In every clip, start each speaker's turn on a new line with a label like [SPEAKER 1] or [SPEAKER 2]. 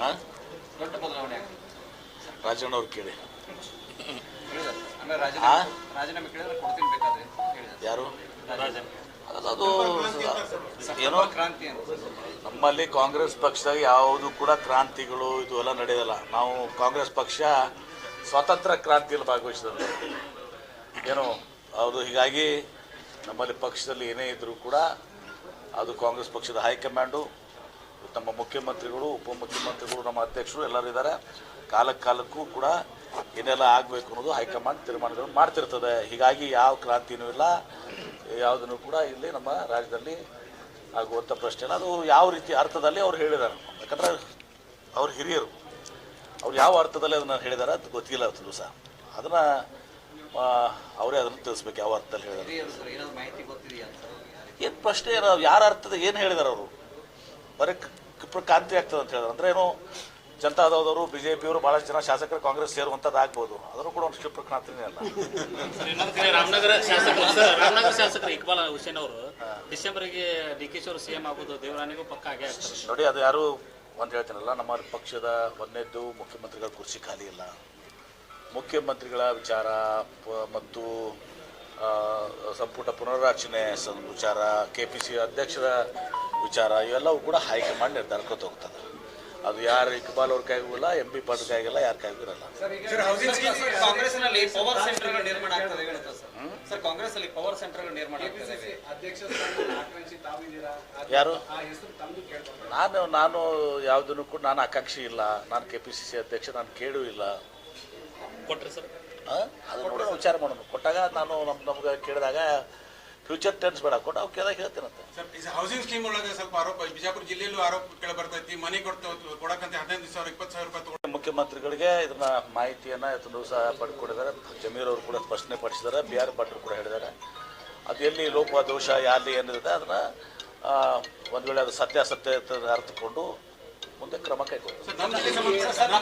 [SPEAKER 1] ಹಾಂ?
[SPEAKER 2] ದೊಡ್ಡ ಬದಲಾವಣೆ ಆಗ್ತದೆ
[SPEAKER 1] ರಾಜಣ್ಣ ಅವ್ರು ಕೇಳಿ. ಯಾರು? ಅದು ಏನೋ?
[SPEAKER 2] ಕ್ರಾಂತಿ ಅಂತ.
[SPEAKER 1] ನಮ್ಮಲ್ಲಿ ಕಾಂಗ್ರೆಸ್ ಪಕ್ಷದಾಗ ಯಾವುದು ಕೂಡ ಕ್ರಾಂತಿಗಳು ಇದು ಎಲ್ಲ ನಡೆಯೋದಲ್ಲ ನಾವು ಕಾಂಗ್ರೆಸ್ ಪಕ್ಷ ಸ್ವಾತಂತ್ರ್ಯ ಕ್ರಾಂತಿಯಲ್ಲಿ ಭಾಗವಹಿಸಿದ್ರು ಏನು? ಅದು ಹೀಗಾಗಿ ನಮ್ಮಲ್ಲಿ ಪಕ್ಷದಲ್ಲಿ ಏನೇ ಇದ್ದರೂ ಕೂಡ ಅದು ಕಾಂಗ್ರೆಸ್ ಪಕ್ಷದ ಹೈಕಮಾಂಡು ನಮ್ಮ ಮುಖ್ಯಮಂತ್ರಿಗಳು ಉಪಮುಖ್ಯಮಂತ್ರಿಗಳು ನಮ್ಮ ಅಧ್ಯಕ್ಷರು ಎಲ್ಲರೂ ಇದ್ದಾರೆ. ಕಾಲಕ್ಕೆ ಕಾಲಕ್ಕೂ ಕೂಡ ಏನೆಲ್ಲ ಆಗಬೇಕು ಅನ್ನೋದು ಹೈಕಮಾಂಡ್ ತೀರ್ಮಾನಗಳನ್ನು ಮಾಡ್ತಿರ್ತದೆ. ಹೀಗಾಗಿ ಯಾವ ಕ್ರಾಂತಿನೂ ಇಲ್ಲ. ಯಾವುದನ್ನು ಕೂಡ ಇಲ್ಲಿ ನಮ್ಮ ರಾಜ್ಯದಲ್ಲಿ ಆಗುವಂಥ ಪ್ರಶ್ನೆ ಇಲ್ಲ. ಅದು ಯಾವ ರೀತಿ ಅರ್ಥದಲ್ಲಿ ಅವ್ರು ಹೇಳಿದ್ದಾರೆ. ಯಾಕಂದ್ರೆ ಅವ್ರು ಹಿರಿಯರು. ಅವ್ರು ಯಾವ ಅರ್ಥದಲ್ಲಿ ಅದನ್ನು ಹೇಳಿದಾರೆ ಅದು ಗೊತ್ತಿಲ್ಲ ಅದು ದಿವಸ. ಅದನ್ನು ಅವರೇ ಅದನ್ನು ತಿಳಿಸ್ಬೇಕು ಯಾವ ಅರ್ಥದಲ್ಲಿ ಹೇಳಿದ್ದಾರೆ. ಏನು ಪ್ರಶ್ನೆ ಏನು ಯಾರ ಅರ್ಥದ ಏನು ಹೇಳಿದಾರೆ ಅವರು? ಬರೀ ಕ್ಷಿಪ್ರ ಕ್ರಾಂತಿ ಆಗ್ತದೆ ಅಂತ ಹೇಳಿದ್ರು. ಅಂದ್ರೆ ಏನು ಜನತಾದವರು ಬಿ ಜೆ ಪಿಯವರು ಭಾಳಷ್ಟು ಜನ ಶಾಸಕರು ಕಾಂಗ್ರೆಸ್ ಸೇರುವಂಥದ್ದು ಆಗ್ಬೋದು ಅದನ್ನು ಕೂಡ ಒಂದು ಕ್ಷಿಪ್ರ ಕ್ರಾಂತಿನೇ ಅಲ್ಲ.
[SPEAKER 3] ರಾಮನಗರ ಶಾಸಕರು ಸರ್ ರಾಮನಗರ ಶಾಸಕರು ಇಕ್ಬಾಲ್ ಹುಸೇನ್ ಅವರು ಡಿಸೆಂಬರ್ಗೆ ಡಿ ಕೆ ಶಿ ಅವರು ಸಿಎಂ ಆಗೋದು ದೇವರಾಣಿಗೂ ಪಕ್ಕ ಆಗೇ ಆಗ್ತಾರೆ
[SPEAKER 1] ನೋಡಿ ಅದು ಯಾರು ಒಂದು ಹೇಳ್ತೀನಲ್ಲ ನಮ್ಮ ಪಕ್ಷದ ಒಂದನೇದ್ದು ಮುಖ್ಯಮಂತ್ರಿಗಳ ಕುರ್ಚಿ ಖಾಲಿ ಇಲ್ಲ ಮುಖ್ಯಮಂತ್ರಿಗಳ ವಿಚಾರ ಪ- ಮತ್ತು ಆ, ಸಂಪುಟ ಪುನರ್ರಚನೆ ಸ- ವಿಚಾರ ಕೆ ಪಿ ಸಿ ಅಧ್ಯಕ್ಷರ ವಿಚಾರ ಇವೆಲ್ಲವೂ ಕೂಡ ಹೈಕಮಾಂಡ್ ನಿರ್ಧಾರಕ್ಕೆ ಹೋಗ್ತದೆ. ಅದು ಯಾರು ಇಕ್ಬಾಲ್ ಅವ್ರ ಕೈಗೂ ಇಲ್ಲ ಎಂ ಪಿ ಪಾಟೀಲ್ ಕೈಗಿಲ್ಲ ಯಾರ ಕೈಗೂ ಇರಲ್ಲ.
[SPEAKER 2] ಕಾಂಗ್ರೆಸ್ನಲ್ಲಿ ಪವರ್ ಸೆಂಟರ್ ನಿರ್ಮಾಣ ಆಗ್ತದೆ ಹೇಳುತ್ತೆ ಸರ್? ಸರ್ ಕಾಂಗ್ರೆಸ್ ಅಲ್ಲಿ ಪವರ್ ಸೆಂಟರ್ ನಿರ್ಮಾಣ ಆಗ್ತದೆ.
[SPEAKER 4] ಅಧ್ಯಕ್ಷ ಸ್ಥಾನವನ್ನು ಆಕ್ರಮಿಸಿ ತಾವಿದ್ದೀರಾ ಅದು-
[SPEAKER 1] ಯಾರು?
[SPEAKER 4] ಆ ಹೆಸರು ತಮ್ಮದು ಕೇಳ್ತಾರೆ
[SPEAKER 1] ನಾನು ನಾನು ಯಾವುದನ್ನು ಕೂಡ ನಾನು ಆಕಾಂಕ್ಷಿ ಇಲ್ಲ. ನಾನು ಕೆ ಪಿ ಸಿ ಸಿ ಅಧ್ಯಕ್ಷ ನಾನು ಕೇಳೂ ಇಲ್ಲ.
[SPEAKER 3] ಕೊಟ್ಟರೆ ಸರ್?
[SPEAKER 1] ಆ? ಅದು ನೋಡೋಣ ವಿಚಾರ ಮಾಡೋಣ. ಕೊಟ್ಟಾಗ ನಾನು ನಮ್ಮ ನಮ್ಗೆ ಕೇಳಿದಾಗ ಫ್ಯೂಚರ್ ಟೆನ್ಸ್ ಬೇಡ. ಕೊಟ್ಟು ಅವ್ರು ಕೇಳಿದಾಗ ಹೇಳ್ತೀನಂತೆ
[SPEAKER 5] ಹೌಸಿಂಗ್ ಸ್ಕೀಮ್ ಒಳಗೆ ಸ್ವಲ್ಪ ಆರೋಪ ಬಿಜಾಪುರ ಜಿಲ್ಲೆಯಲ್ಲೂ ಆರೋಪ ಕೇಳ ಬರ್ತೈತಿ ಮನೆ ಕೊಡಕಂತ ಹದಿನೈದು ಸಾವಿರ ಇಪ್ಪತ್ತು ಸಾವಿರ ರೂಪಾಯಿ ತಗೊಂಡು
[SPEAKER 1] ಮುಖ್ಯಮಂತ್ರಿಗಳಿಗೆ ಇದನ್ನ ಮಾಹಿತಿಯನ್ನ ಇದನ್ನು ಸಹ ಪಡ್ಕೊಂಡಿದ್ದಾರೆ. ಜಮೀರ್ ಅವರು ಕೂಡ ಸ್ಪಷ್ಟನೆ ಪಡಿಸಿದ್ದಾರೆ. ಬಿ ಆರ್ ಭಟ್ರು ಕೂಡ ಹೇಳಿದ್ದಾರೆ. ಅದು ಎಲ್ಲಿ ಲೋಪ ದೋಷ ಯಾರಲ್ಲಿ ಏನಿದೆ ಅದನ್ನ ಒಂದು ವೇಳೆ ಅದು ಸತ್ಯಾಸತ್ಯ ಅರ್ಥಕೊಂಡು ಮುಂದೆ ಕ್ರಮ ಕೈಗೊಳ್ಳುತ್ತೆ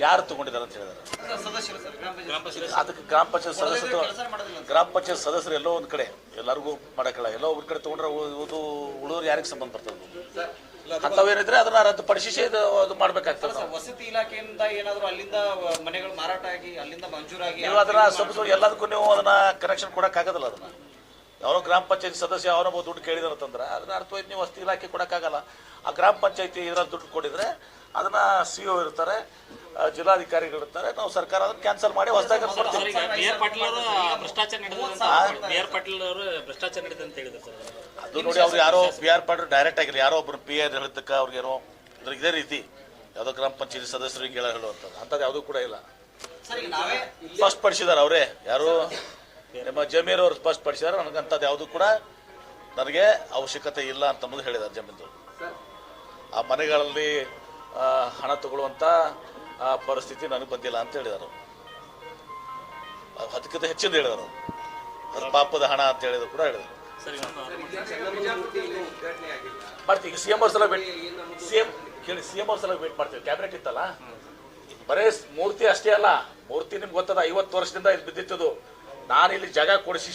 [SPEAKER 1] ಯಾರು ತಗೊಂಡಿದ್ದಾರೆ ಅಂತ
[SPEAKER 3] ಹೇಳಿದಾರೆ
[SPEAKER 1] ಅದಕ್ಕೆ ಗ್ರಾಮ ಪಂಚಾಯತ್ ಸದಸ್ಯರು. ಗ್ರಾಮ ಪಂಚಾಯತ್ ಸದಸ್ಯರು ಎಲ್ಲೋ ಒಂದು ಕಡೆ ಎಲ್ಲರಿಗೂ ಮಾಡಕ್ಕಲ್ಲ ಎಲ್ಲೋ ಒಂದು ಕಡೆ ತೊಗೊಂಡ್ರೆ ಉಳಿದವ್ರು ಯಾರಿಗೆ ಸಂಬಂಧ ಬರ್ತದೆ ಅಂತವೇನಿದ್ರೆ ಅದನ್ನ ರದ್ದುಪಡಿಸಿ ಇದು ಅದು ಮಾಡ್ಬೇಕಾಗ್ತದೆ
[SPEAKER 2] ವಸತಿ ಇಲಾಖೆಯಿಂದ ಏನಾದ್ರು ಅಲ್ಲಿಂದ ಮನೆಗಳು ಮಾರಾಟ ಆಗಿ ಅಲ್ಲಿಂದ ಮಂಜೂರಾಗಿ
[SPEAKER 1] ನೀವು ಅದನ್ನ ಸ್ವಲ್ಪ ಎಲ್ಲದಕ್ಕೂ ನೀವು ಅದನ್ನ ಕನೆಕ್ಷನ್ ಕೊಡಕ್ಕಾಗೋದಿಲ್ಲ ಅದನ್ನ? ಯಾರೋ ಗ್ರಾಮ ಪಂಚಾಯತಿ ಸದಸ್ಯ ಅವನೊಬ್ಬ ದುಡ್ಡು ಕೇಳಿದಾರಂತಂದ್ರೆ ಅದನ್ನ ಅರ್ಥವಾಯ್ತು ನೀವು ವಸ್ತಿ ಇಲಾಖೆ ಕೊಡಕ್ಕಾಗಲ್ಲ. ಆ ಗ್ರಾಮ ಪಂಚಾಯತಿ ಇದ್ರಲ್ಲಿ ದುಡ್ಡು ಕೊಡಿದ್ರೆ ಅದನ್ನ ಸಿ ಒ ಇರ್ತಾರೆ ಆ, ಜಿಲ್ಲಾಧಿಕಾರಿಗಳು ಇರ್ತಾರೆ ನಾವು ಸರ್ಕಾರ ಅದನ್ನ ಕ್ಯಾನ್ಸಲ್ ಮಾಡಿ ಹೊಸದಾಗಿ
[SPEAKER 3] ಸರ್ ಈಗ ಬಿ ಪಾಟೀಲ್ ಅವರು ಭ್ರಷ್ಟಾಚಾರ ನಡೆದಿದೆ ಅಂತ ಬಿ ಆರ್ ಪಾಟೀಲ್ ಅವರು ಭ್ರಷ್ಟಾಚಾರ ನಡೆದಿದೆ ಅಂತ ಹೇಳಿದ್ರು ಸರ್.
[SPEAKER 1] ಅದು ನೋಡಿ ಅವ್ರು ಯಾರೋ ಬಿ ಆರ್ ಪಾಟೀಲ್ ಡೈರೆಕ್ಟ್ ಆಗಿಲ್ಲ ಯಾರೋ ಒಬ್ರು ಪಿ ಆರ್ ಹೇಳಿದ್ದಕ್ಕೆ ಅವ್ರಿಗೇನೋ ಇದ್ರ ಇದೇ ರೀತಿ. ಯಾವುದೋ ಗ್ರಾಮ ಪಂಚಾಯತಿ ಸದಸ್ಯರು ಹಿಂಗೆ ಹೇಳೋ ಹೇಳುವಂಥದ್ದು ಅಂಥದ್ದು ಯಾವುದೂ ಕೂಡ ಇಲ್ಲ.
[SPEAKER 2] ಸರ್ ಈಗ ನಾವೇ
[SPEAKER 1] ಸ್ಪಷ್ಟಪಡಿಸಿದ್ದಾರೆ ಅವರೇ. ಯಾರು? ಜಮೀರ್ ಅವರು ಸ್ಪಷ್ಟಪಡಿಸಿದ್ರೆ ನನಗಂಥದ್ದು ಯಾವುದು ಕೂಡ ನನಗೆ ಅವಶ್ಯಕತೆ ಇಲ್ಲ ಅಂತ ಅನ್ನೋದು ಹೇಳಿದ್ದಾರೆ ಜಮೀನ್ದು ಆ ಮನೆಗಳಲ್ಲಿ ಆ, ಹಣ ತಗೊಳ್ಳುವಂಥ ಆ ಪರಿಸ್ಥಿತಿ ನನಗೆ ಬಂದಿಲ್ಲ ಅಂತ ಹೇಳಿದರು. ಅದಕ್ಕಿಂತ ಹೆಚ್ಚಿಂದ ಹೇಳಿದರು. ಅದು ಪಾಪದ ಹಣ ಅಂತ ಹೇಳಿದ್ರು ಕೂಡ ಹೇಳಿದರು. ಮಾಡ್ತೀವಿ. ಈಗ ಸಿ ಎಂ ಅವ್ರ ಸಲ ಭೇಟಿ ಸಿ ಎಂ ಕೇಳಿ ಸಿ ಎಂ ಅವ್ರ ಸಲ ಭೇಟಿ ಮಾಡ್ತೀವಿ. ಕ್ಯಾಬಿನೆಟ್ ಇತ್ತಲ್ಲ? ಬರೇ ಮೂರ್ತಿ ಅಷ್ಟೇ ಅಲ್ಲ. ಮೂರ್ತಿ ನಿಮ್ಗೆ ಗೊತ್ತದ ಐವತ್ತು ವರ್ಷದಿಂದ ಇದು ಬಿದ್ದಿತ್ತದು ನಾನು ಇಲ್ಲಿ ಜಾಗ ಕೊಡಿಸಿ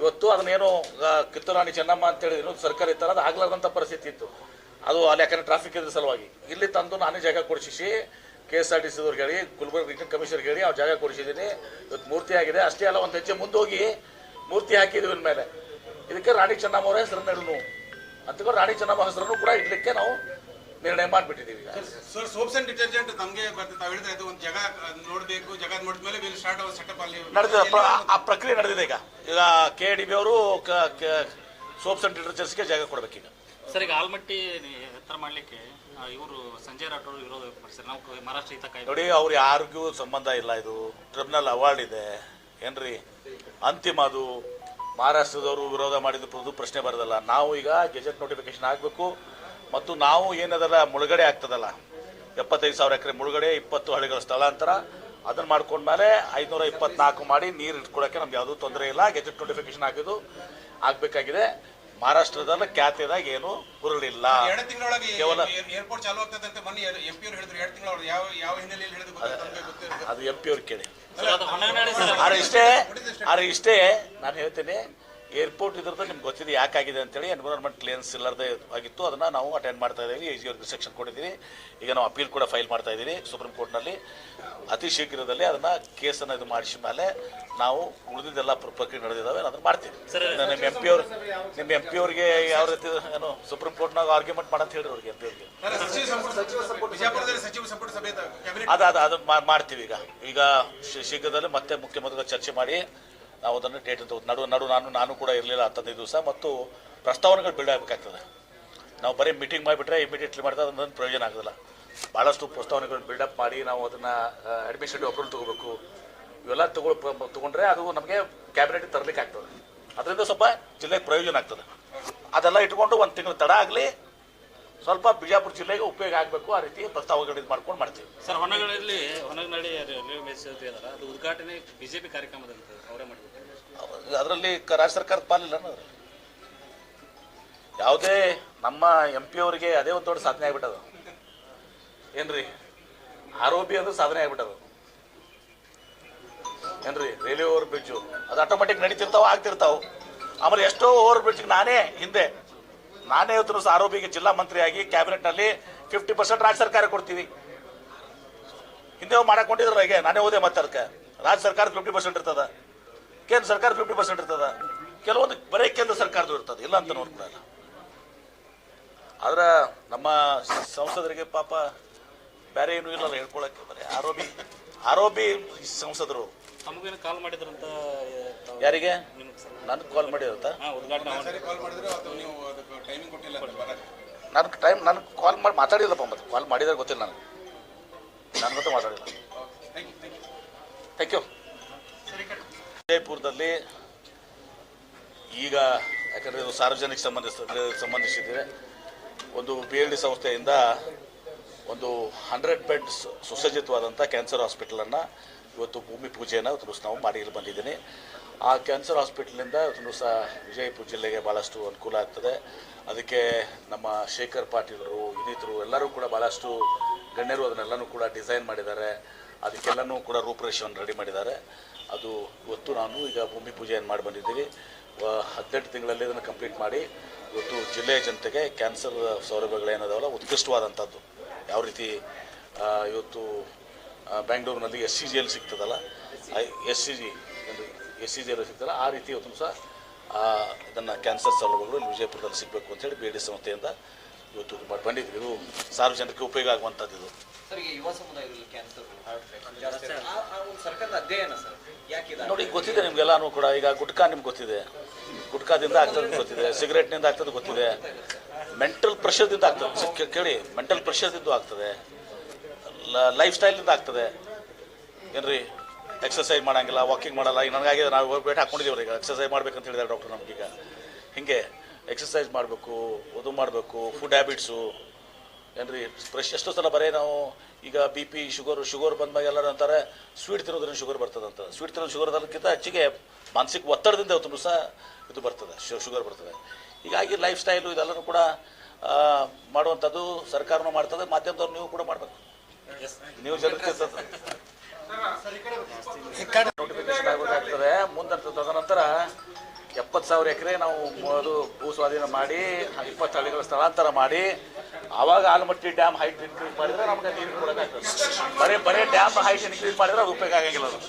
[SPEAKER 1] ಇವತ್ತು ಅದನ್ನೇನು ಕಿತ್ತೂರಾಣಿ ಚೆನ್ನಮ್ಮ ಅಂತ ಹೇಳಿದ್ರು ಇನ್ನೊಂದು ಸರ್ಕಾರ ಇತ್ತಲ್ಲ ಅದು ಆಗ್ಲಾರ್ದಂಥ ಪರಿಸ್ಥಿತಿ ಇತ್ತು. ಅದು ಅಲ್ಲಿ ಯಾಕಂದ್ರೆ ಟ್ರಾಫಿಕ್ ಇದ್ರ ಸಲುವಾಗಿ. ಇಲ್ಲಿ ತಂದು ನಾನೇ ಜಾಗ ಕೊಡಿಸಿ ಕೆ ಎಸ್ ಆರ್ ಟಿ ಸಿದವ್ರಿಗೆ ಹೇಳಿ, ಗುಲ್ಬರ್ಗ ರಿಟರ್ನ್ ಕಮಿಷನರ್ಗೆ ಹೇಳಿ ಅವ್ರು ಜಾಗ ಕೊಡಿಸಿದ್ದೀನಿ. ಇವತ್ತು ಮೂರ್ತಿ ಆಗಿದೆ. ಅಷ್ಟೇ ಅಲ್ಲ, ಒಂದು ಹೆಜ್ಜೆ ಮುಂದೋಗಿ ಮೂರ್ತಿ ಹಾಕಿದ್ವಿ ಮೇಲೆ. ಇದಕ್ಕೆ ರಾಣಿ ಚೆನ್ನಮ್ಮ ಅವರ ಹೆಸರನ್ನ ಅಂತಕೊಂಡು ರಾಣಿ ಚೆನ್ನಮ್ಮ ಹೆಸರನ್ನು ಕೂಡ ಇಡ್ಲಿಕ್ಕೆ ನಾವು ನಿರ್ಣಯ ಮಾಡಿಬಿಟ್ಟಿದ್ದೀವಿ ಈಗ.
[SPEAKER 5] ಸರ್ ಸೋಪ್ಸ್ ಅಂಡ್ ಡಿಟರ್ಜೆಂಟ್ ನಮಗೆ ಬರ್ತದೆ ತಾವು ಹೇಳಿದ್ರೆ ಅದು ಒಂದು ಜಾಗ ನೋಡಬೇಕು ಜಗದ ಜಾಗ ನೋಡಿದ್ಮೇಲೆ ವಿಲ್ ಸ್ಟಾರ್ಟ್ ಅವರ್ ಸೆಟಪ್ ಅಲ್ಲಿ
[SPEAKER 1] ನಡೆದಿದೆ ಆ ಪ್ರಕ್ರಿಯೆ ನಡೆದಿದೆ ಈಗ. ಈಗ ಕೆ ಡಿ ಬಿ ಅವರು ಸೋಪ್ಸ್ ಅಂಡ್ ಡಿಟರ್ಜೆಂಟ್ಸ್ಗೆ ಜಾಗ ಕೊಡಬೇಕೀಗ.
[SPEAKER 3] ಸರ್ ಈಗ ಆಲ್ಮಟ್ಟಿ ಎತ್ತರ ಮಾಡ್ಲಿಕ್ಕೆ ಇವರು ಸಂಜಯ್ ರಾಠೋರ್ ವಿರೋಧ ವ್ಯಕ್ತಪಡಿಸಿದ್ರು ನಾವು ಮಹಾರಾಷ್ಟ್ರ ಹಿತ ಕಾಯ್ದೆ
[SPEAKER 1] ನೋಡಿ ಅವ್ರು ಯಾರಿಗೂ ಸಂಬಂಧ ಇಲ್ಲ ಇದು. ಟ್ರಿಬ್ಯುನಲ್ ಅವಾರ್ಡ್ ಇದೆ. ಏನ್ರಿ? ಅಂತಿಮ ಅದು. ಮಹಾರಾಷ್ಟ್ರದವರು ವಿರೋಧ ಮಾಡಿದ ಪ್ರಶ್ನೆ ಬರೋದಲ್ಲ. ನಾವು ಈಗ ಗೆಜೆಟ್ ನೋಟಿಫಿಕೇಶನ್ ಆಗಬೇಕು. ಮತ್ತು ನಾವು ಏನದರ ಮುಳುಗಡೆ ಆಗ್ತದಲ್ಲ ಎಪ್ಪತ್ತೈದು ಸಾವಿರ ಎಕರೆ ಮುಳುಗಡೆ ಇಪ್ಪತ್ತು ಹಳ್ಳಿಗಳ ಸ್ಥಳಾಂತರ ಅದನ್ನ ಮಾಡ್ಕೊಂಡ್ಮೇಲೆ ಐದುನೂರ ಇಪ್ಪತ್ನಾಲ್ಕು ಮಾಡಿ ನೀರು ಇಟ್ಕೊಳ್ಳೋಕೆ ನಮ್ಗೆ ಯಾವುದೂ ತೊಂದರೆ ಇಲ್ಲ ಗೆಜೆಟ್ ನೋಟಿಫಿಕೇಶನ್ ಆಗಿದ್ದು ಆಗಬೇಕಾಗಿದೆ. ಮಹಾರಾಷ್ಟ್ರದಲ್ಲಿ ಖ್ಯಾತಿದಾಗ ಏನು ಹುರುಳಿಲ್ಲ.
[SPEAKER 5] ಎರಡು ತಿಂಗಳೊಳಗೆ
[SPEAKER 1] ಕೇವಲ
[SPEAKER 5] ಏರ್ಪೋರ್ಟ್ ಚಾಲು ಆಗ್ತದೆ ಮೊನ್ನೆ ಎಂ ಪಿ ಅವರು ಹೇಳಿದ್ರು ಎರಡು ತಿಂಗಳೊಳಗೆ ಯಾವ ಯಾವ ಹಿನ್ನೆಲೆಯಲ್ಲಿ ಹೇಳಿದ್ರು ಗೊತ್ತಿಲ್ಲ ನಮ್ಗೆ
[SPEAKER 1] ಅದು ಎಂ ಪಿ ಅವ್ರು ಕೇಳಿ. ಆದ್ರೆ ಇಷ್ಟೇ ಆದ್ರೆ ಇಷ್ಟೇ ನಾನು ಹೇಳ್ತೀನಿ ಏರ್ಪೋರ್ಟ್ ಇದ್ರದ್ದು ನಿಮ್ಗೆ ಗೊತ್ತಿದೆ ಯಾಕಾಗಿದೆ ಅಂತೇಳಿ ಎನ್ವಿರಾನ್ಮೆಂಟ್ ಕ್ಲಿಯರೆನ್ಸ್ ಇಲ್ಲದೆ ಆಗಿತ್ತು. ಅದನ್ನು ನಾವು ಅಟೆಂಡ್ ಮಾಡ್ತಾ ಇದ್ದೀವಿ. ಎ ಜಿ ಅವ್ರಿಗೆ ಸೆಕ್ಷನ್ ಕೊಟ್ಟಿದ್ದೀವಿ. ಈಗ ನಾವು ಅಪೀಲ್ ಕೂಡ ಫೈಲ್ ಮಾಡ್ತಾ ಇದ್ದೀವಿ ಸುಪ್ರೀಂ ಕೋರ್ಟ್ನಲ್ಲಿ. ಅತಿ ಶೀಘ್ರದಲ್ಲಿ ಅದನ್ನು ಕೇಸನ್ನು ಇದು ಮಾಡಿಸಿದ ಮೇಲೆ ನಾವು ಉಳಿದಿದ್ದೆಲ್ಲ ಪ್ರ- ಪ್ರಕ್ರಿಯೆ ನಡೆದಿದ್ದಾವೆ. ಅದನ್ನು ಮಾಡ್ತೀವಿ. ನಿಮ್ಮ ಎಂ ಪಿ ಅವ್ರು ನಿಮ್ಮ ಎಂ ಪಿ ಅವ್ರಿಗೆ ಯಾವ ರೀತಿ ಏನು ಸುಪ್ರೀಂ ಕೋರ್ಟ್ನಾಗ ಆರ್ಗ್ಯುಮೆಂಟ್ ಮಾಡಂತ ಹೇಳಿ ಅವ್ರಿಗೆ ಎಂ ಪಿ ಅವ್ರಿಗೆ. ಅದು ಅದು ಅದು ಮಾ- ಮಾಡ್ತೀವಿ ಈಗ. ಈಗ ಶೀಘ್ರದಲ್ಲಿ ಶೀಘ್ರದಲ್ಲೇ ಮತ್ತೆ ಮುಖ್ಯಮಂತ್ರಿಗಳ ಚರ್ಚೆ ಮಾಡಿ ನಾವು ಅದನ್ನು ಡೇಟ್ ಅಂತ ನಡು ನಡು ನಾನು ನಾನು ಕೂಡ ಇರಲಿಲ್ಲ ಹತ್ತದೈದು ದಿವಸ ಮತ್ತು ಪ್ರಸ್ತಾವನೆಗಳು ಬಿಲ್ಡ್ ಆಗಬೇಕಾಗ್ತದೆ. ನಾವು ಬರೀ ಮೀಟಿಂಗ್ ಮಾಡಿಬಿಟ್ರೆ ಇಮಿಡಿಯೇಟ್ಲಿ ಮಾಡಿದ್ರೆ ಅದೊಂದು ಪ್ರಯೋಜನ ಆಗೋದಿಲ್ಲ. ಭಾಳಷ್ಟು ಪ್ರಸ್ತಾವನೆಗಳು ಬಿಲ್ಡಪ್ ಮಾಡಿ ನಾವು ಅದನ್ನು ಅಡ್ಮಿನಿಸ್ಟ್ರೇಟಿವ್ ಅಪ್ರೂವಲ್ ತೊಗೋಬೇಕು. ಇವೆಲ್ಲ ತಗೊ ತೊಗೊಂಡ್ರೆ ತಗೊಂಡ್ರೆ ಅದು ನಮಗೆ ಕ್ಯಾಬಿನೆಟ್ ತರಲಿಕ್ಕೆ ಆಗ್ತದೆ ಅದರಿಂದ ಸ್ವಲ್ಪ ಜಿಲ್ಲೆಗೆ ಪ್ರಯೋಜನ ಆಗ್ತದೆ. ಅದೆಲ್ಲ ಇಟ್ಕೊಂಡು ಒಂದು ತಿಂಗಳು ತಡ ಆಗಲಿ ಸ್ವಲ್ಪ ಬಿಜಾಪುರ ಜಿಲ್ಲೆಗೆ ಉಪಯೋಗ ಆಗಬೇಕು ಆ ರೀತಿ ಪ್ರಸ್ತಾವಗಳು ಇದು ಮಾಡ್ಕೊಂಡು ಮಾಡ್ತೀವಿ.
[SPEAKER 3] ಸರ್ ಹೊನಗಡಲ್ಲಿ ಹೊನಗನಹಳ್ಳಿ ರೈಲ್ವೆ ಮೇಲ್ಸೇತುವೆ ಅದು ಉದ್ಘಾಟನೆ ಬಿಜೆಪಿ ಕಾರ್ಯಕ್ರಮದಲ್ಲಿ ಅವರೇ ಮಾಡಬೇಕು
[SPEAKER 1] ಅದರಲ್ಲಿ ರಾಜ್ಯ ಸರ್ಕಾರದ ಪಾಲಿಲ್ಲ ಯಾವುದೇ ನಮ್ಮ ಎಂ ಪಿ ಅವರಿಗೆ ಅದೇ ಒಂದು ದೊಡ್ಡ ಸಾಧನೆ ಆಗ್ಬಿಟ್ಟದು. ಏನ್ರಿ? ಆರೋಪಿ ಅಂದ್ರೆ ಸಾಧನೆ ಆಗ್ಬಿಟ್ಟದು. ಏನ್ರಿ? ರೈಲ್ವೆ ಓವರ್ ಬ್ರಿಡ್ಜು ಅದು ಆಟೋಮೆಟಿಕ್ ನಡೀತಿರ್ತಾವ ಆಗ್ತಿರ್ತಾವ. ಆಮೇಲೆ ಎಷ್ಟೋ ಓವರ್ ಬ್ರಿಡ್ಜ್ ನಾನೇ ಹಿಂದೆ. ನಾನೇ ಇವತ್ತು ಆರೋಪಿಗೆ ಜಿಲ್ಲಾ ಮಂತ್ರಿಯಾಗಿ ಕ್ಯಾಬಿನೆಟ್ನಲ್ಲಿ ಫಿಫ್ಟಿ ಪರ್ಸೆಂಟ್ ರಾಜ್ಯ ಸರ್ಕಾರ ಕೊಡ್ತೀವಿ. ಹಿಂದೆ ಮಾಡಕೊಂಡಿದ್ರು ಈಗ ನಾನೇ ಹೋದೆ ಮತ್ತೆ ಅದಕ್ಕೆ. ರಾಜ್ಯ ಸರ್ಕಾರ ಫಿಫ್ಟಿ ಪರ್ಸೆಂಟ್ ಇರ್ತದ. ಕೇಂದ್ರ ಸರ್ಕಾರ ಫಿಫ್ಟಿ ಪರ್ಸೆಂಟ್ ಇರ್ತದ. ಕೆಲವೊಂದು ಬರೀ ಕೇಂದ್ರ ಸರ್ಕಾರದ್ದು ಇರ್ತದೆ. ಇಲ್ಲ ಅಂತ ನೋಡ್ಕೊಳಲ್ಲ ಆದ್ರೆ ನಮ್ಮ ಸಂಸದರಿಗೆ ಪಾಪ ಬೇರೆ ಏನೂ ಇಲ್ಲಲ್ಲ ಹೇಳ್ಕೊಳಕ್ಕೆ ಬರೀ. ಆರೋಪಿ ಆರೋಪಿ ಸಂಸದರು.
[SPEAKER 3] ತಮಗೇನು ಕಾಲ್ ಮಾಡಿದ್ರಂತ
[SPEAKER 1] ಯಾರಿಗೆ? ನನಗೆ ಕಾಲ್ ಮಾಡಿರುತ್ತಾ
[SPEAKER 3] ಹಾಂ ಉದ್ಘಾಟನೆ ಮಾಡಿ
[SPEAKER 5] ಕಾಲ್ ಮಾಡಿದ್ರೆ ಅದು ನೀವು ಅದಕ್ಕೆ ಟೈಮಿಂಗ್ ಕೊಟ್ಟಿಲ್ಲ ಅಂತ
[SPEAKER 1] ನನಗೆ ಟೈಮ್ ನನಗೆ ಕಾಲ್ ಮಾಡಿ ಮಾತಾಡಿಲ್ಲಪ್ಪ ಮತ್ತೆ. ಕಾಲ್ ಮಾಡಿದ್ರೆ ಗೊತ್ತಿಲ್ಲ ನನಗೆ. ನನ್ನ ಗೊತ್ತ ಮಾತಾಡಿಲ್ಲ.
[SPEAKER 5] Thank you thank you
[SPEAKER 1] thank you ವಿಜಯಪುರದಲ್ಲಿ ಈಗ ಯಾಕಂದರೆ ಇದು ಸಾರ್ವಜನಿಕ ಸಂಬಂಧಿಸ ಸಂಬಂಧಿಸಿದೆ ಒಂದು ಬಿ ಎಲ್ ಡಿ ಸಂಸ್ಥೆಯಿಂದ ಒಂದು ಹಂಡ್ರೆಡ್ ಬೆಡ್ಸ್ ಸುಸಜ್ಜಿತವಾದಂಥ ಕ್ಯಾನ್ಸರ್ ಹಾಸ್ಪಿಟಲನ್ನು ಇವತ್ತು ಭೂಮಿ ಪೂಜೆಯನ್ನು ಇವತ್ತು ನಾವು ಮಾಡಿ ಬಂದಿದ್ದೀನಿ. ಆ ಕ್ಯಾನ್ಸರ್ ಹಾಸ್ಪಿಟ್ಲಿಂದ ಇವತ್ತು ಸಹ ವಿಜಯಪುರ ಜಿಲ್ಲೆಗೆ ಭಾಳಷ್ಟು ಅನುಕೂಲ ಆಗ್ತದೆ. ಅದಕ್ಕೆ ನಮ್ಮ ಶೇಖರ್ ಪಾಟೀಲರು ಇನ್ನಿತರು ಎಲ್ಲರೂ ಕೂಡ ಭಾಳಷ್ಟು ಗಣ್ಯರು ಅದನ್ನೆಲ್ಲನೂ ಕೂಡ ಡಿಸೈನ್ ಮಾಡಿದ್ದಾರೆ. ಅದಕ್ಕೆಲ್ಲನೂ ಕೂಡ ರೂಪುರೇಷೆಯನ್ನು ರೆಡಿ ಮಾಡಿದ್ದಾರೆ. ಅದು ಇವತ್ತು ನಾನು ಈಗ ಭೂಮಿ ಪೂಜೆಯನ್ನು ಮಾಡಿ ಬಂದಿದ್ದೀವಿ. ಹದಿನೆಂಟು ತಿಂಗಳಲ್ಲಿ ಇದನ್ನು ಕಂಪ್ಲೀಟ್ ಮಾಡಿ ಇವತ್ತು ಜಿಲ್ಲೆಯ ಜನತೆಗೆ ಕ್ಯಾನ್ಸರ್ ಸೌಲಭ್ಯಗಳೇನದಾವಲ್ಲ, ಉತ್ಕೃಷ್ಟವಾದಂಥದ್ದು. ಯಾವ ರೀತಿ ಇವತ್ತು ಬ್ಯಾಂಗ್ಳೂರಿನಲ್ಲಿ ಎಸ್ ಸಿ ಜಿಯಲ್ಲಿ ಸಿಗ್ತದಲ್ಲ? S C G S C ಜಿಯಲ್ಲಿ ಸಿಗ್ತದಲ್ಲ? ಆ ರೀತಿ ಇವತ್ತು ಸಹ ಆ, ಇದನ್ನು ಕ್ಯಾನ್ಸರ್ ಸೌಲಭ್ಯಗಳು ಇಲ್ಲಿ ವಿಜಯಪುರದಲ್ಲಿ ಸಿಗಬೇಕು ಅಂತೇಳಿ ಬಿ ಡಿ ಸಂಸ್ಥೆಯಿಂದ ಇವತ್ತು ಇದು ಮಾಡಿ ಬಂದಿದ್ವಿ. ಇದು ಸಾರ್ವಜನಿಕರಿಗೆ ಉಪಯೋಗ ಆಗುವಂಥದ್ದು ಇದು.
[SPEAKER 2] ಸರ್ ಈಗ ಯುವ ಸಮುದಾಯದಲ್ಲಿ ಕ್ಯಾನ್ಸರ್ ಜಾಸ್ತಿ ಆ ಆ ಒಂದು ಅಧ್ಯಯನ ಸರ್ ಯಾಕಿದೆ?
[SPEAKER 1] ನೋಡಿ ಗೊತ್ತಿದೆ ನಿಮ್ಗೆಲ್ಲಾನು ಕೂಡ. ಈಗ ಗುಟ್ಕಾ ನಿಮ್ಗೆ ಗೊತ್ತಿದೆ. ಗುಟ್ಕಾದಿಂದ ಆಗ್ತದೆ ಗೊತ್ತಿದೆ. ಸಿಗರೇಟ್ನಿಂದ ಆಗ್ತದೆ ಗೊತ್ತಿದೆ. ಮೆಂಟಲ್ ಪ್ರೆಷರ್ದಿಂದ ಆಗ್ತದೆ. ಕೇಳಿ. ಮೆಂಟಲ್ ಪ್ರೆಷರ್ದಿಂದ ಆಗ್ತದೆ. ಲೈಫ್ ಸ್ಟೈಲಿಂದ ಆಗ್ತದೆ. ಏನ್ರಿ? ಎಕ್ಸಸೈಸ್ ಮಾಡಂಗಿಲ್ಲ ವಾಕಿಂಗ್ ಮಾಡಲ್ಲ ಈಗ ನನಗಾಗಿದೆ ನಾವು ಬೇಟ್ ಹಾಕೊಂಡಿದ್ದೀವಿ ಈಗ. ಎಕ್ಸಸೈಸ್ ಮಾಡ್ಬೇಕಂತ ಹೇಳಿದ್ದಾರೆ ಡಾಕ್ಟರ್ ಈಗ. ಹಿಂಗೆ ಎಕ್ಸಸೈಸ್ ಮಾಡಬೇಕು ಅದು ಮಾಡಬೇಕು ಫುಡ್ ಹ್ಯಾಬಿಟ್ಸು ಏನ್ರಿ? ಫ್ರೆಶ್ ಎಷ್ಟೋ ಸಲ ಬರೀ ನಾವು ಈಗ ಬಿ ಪಿ ಶುಗರ್ ಶುಗರ್ ಬಂದಾಗ ಎಲ್ಲರೂ ಅಂತಾರೆ ಸ್ವೀಟ್ ತಿನ್ನೋದ್ರಿಂದ ಶುಗರ್ ಬರ್ತದಂತ. ಸ್ವೀಟ್ ತಿನ್ನೋದು ಶುಗರ್ ಅದಕ್ಕಿಂತ ಹೆಚ್ಚಿಗೆ ಮಾನಸಿಕ ಒತ್ತಡದಿಂದ ಅವತ್ತು ಸಹ ಇದು ಬರ್ತದೆ ಶುಗರ್ ಬರ್ತದೆ. ಹೀಗಾಗಿ ಲೈಫ್ ಸ್ಟೈಲು ಇದೆಲ್ಲರೂ ಕೂಡ ಮಾಡುವಂಥದ್ದು ಸರ್ಕಾರನೂ ಮಾಡ್ತದೆ, ಮಾಧ್ಯಮದವ್ರು ನೀವು ಕೂಡ ಮಾಡಬೇಕು. ನೀವು ಜನಕ್ಕೆ ನೋಟಿಫಿಕೇಶನ್ ಆಗಬೇಕಾಗ್ತದೆ. ಮುಂದೆ ತದನಂತರ ಎಪ್ಪತ್ತು ಸಾವಿರ ಎಕರೆ ನಾವು ಅದು ಭೂ ಸ್ವಾಧೀನ ಮಾಡಿ, ಇಪ್ಪತ್ತು ಹಳ್ಳಿಗಳ ಸ್ಥಳಾಂತರ ಮಾಡಿ, ಆವಾಗ ಆಲಮಟ್ಟಿ ಡ್ಯಾಮ್ ಹೈಟ್ ಇನ್ಕ್ರೀಸ್ ಮಾಡಿದ್ರೆ ನಮ್ಗೆ ನೀರು ಕೊಡೋಕ್ಕಾಗ್ತದೆ ಬರೀ ಬರೀ ಡ್ಯಾಮ್ ಹೈಟ್ ಇನ್ಕ್ರೀಸ್ ಮಾಡಿದ್ರೆ ಅದು ಉಪಯೋಗ ಆಗಂಗಿಲ್ಲ ಅದು.